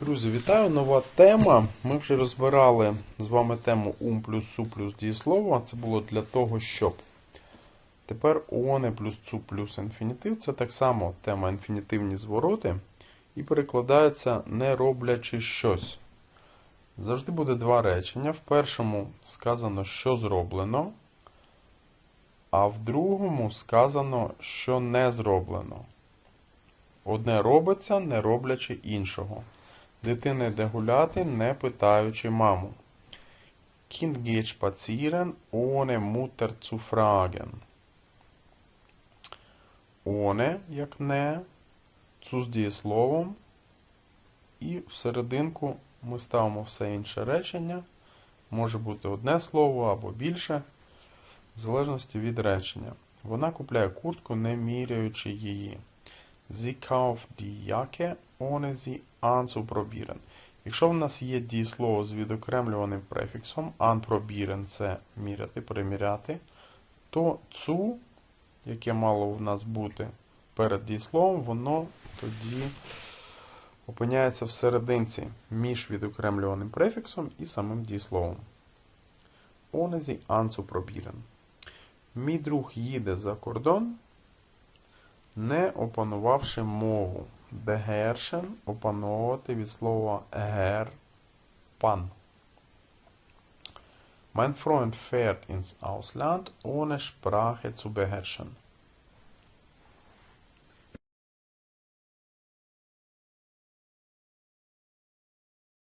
Друзі, вітаю! Нова тема. Ми вже розбирали з вами тему ум плюс су плюс дієслово. Це було для того, щоб. Тепер уони плюс цу плюс інфінітив. Це так само тема інфінітивні звороти. І перекладається не роблячи щось. Завжди буде два речення. В першому сказано, що зроблено, а в другому сказано, що не зроблено. Одне робиться, не роблячи іншого. Дитина йде гуляти, не питаючи маму. Kind geht spazieren, ohne Mutter zu fragen. Як не, цу з дієсловом. І всерединку ми ставимо все інше речення. Може бути одне слово або більше, в залежності від речення. Вона купляє куртку, не міряючи її. Sie kauft die Jacke, ohne sie anzuprobieren. Якщо в нас є дієслово з відокремлюваним префіксом, anprobieren – це міряти, переміряти, то цу, яке мало в нас бути перед дієсловом, воно тоді опиняється в серединці між відокремлюваним префіксом і самим дієсловом. Ohne sie anzuprobieren. Мій друг їде за кордон, не опанувавши мову. Beherrschen – опановувати від слова гер пан. Mein Freund fährt ins Ausland, ohne Sprache zu beherrschen.